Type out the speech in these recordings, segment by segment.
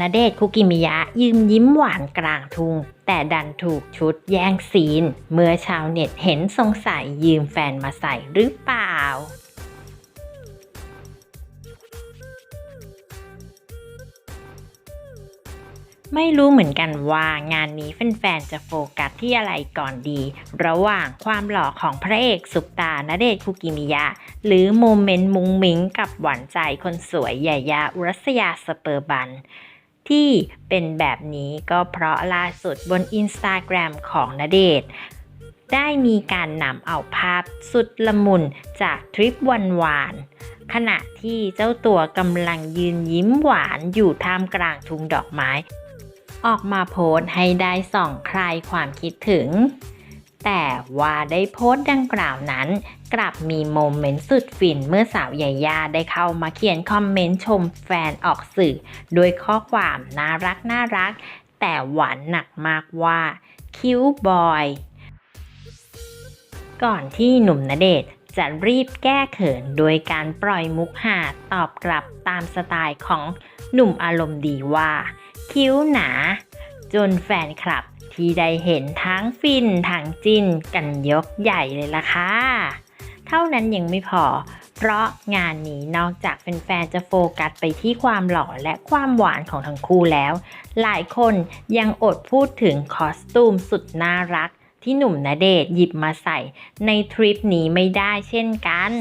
ณเดชคุกิมิยะยืมยิ้มหวานกลางทุงแต่ดันถูกชุดแย่งซีน เมื่อชาวเน็ตเห็นสงสัยยืมแฟนมาใส่หรือเปล่าไม่รู้เหมือนกันว่างานนี้แฟนๆ จะโฟกัสที่อะไรก่อนดี ระหว่างความหล่อของพระเอกสุปตาณเดชคุกิมิยะ หรือโมเมนต์มุงมิงกับหวานใจคนสวยยายาอุรัสยาสเปอร์บัน ที่เป็นแบบนี้ก็เพราะล่าสุดบนอินสตาแกรมของณเดชน์ได้มีการนำเอาภาพสุดละมุนจากทริปวันวานๆขณะที่เจ้าตัวกำลังยืนยิ้มหวานอยู่ท่ามกลางทุ่งดอกไม้ ออกมาโพสต์ให้ได้ส่องคลายความคิดถึง แต่ว่าได้โพสต์ดังกล่าวนั้น กลับมีโมเมนต์สุดฟินเมื่อสาวยายาได้เข้ามาเขียนคอมเมนต์ชมแฟนออกสื่อ โดยข้อความน่ารักน่ารัก แต่หวานหนักมากว่า คิวบอย ก่อนที่หนุ่มณเดชน์จะรีบแก้เขินโดยการปล่อยมุกหาตอบกลับตามสไตล์ของหนุ่มอารมณ์ดีว่า คิ้วหนา จนแฟนคลับ ที่ได้เห็นทั้งฟินทั้งจินกันยกใหญ่เลยล่ะค่ะ เท่านั้นยังไม่พอ เพราะงานนี้นอกจากแฟนๆจะโฟกัสไปที่ความหล่อและความหวานของทั้งคู่แล้ว หลายคนยังอดพูดถึงคอสตูมสุดน่ารักที่หนุ่มณเดชน์หยิบมาใส่ในทริปนี้ไม่ได้เช่นกัน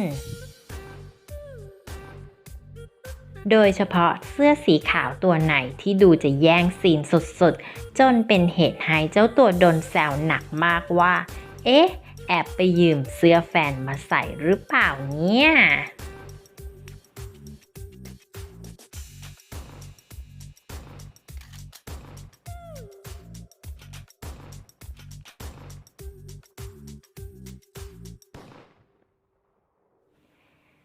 โดยเฉพาะเสื้อสีขาวตัวไหนที่ดูจะแย่งซีนสุดๆ จนเป็นเหตุให้เจ้าตัวโดนแซวหนักมากว่า เอ๊ะ แอบไปยืมเสื้อแฟนมาใส่หรือเปล่าเนี่ย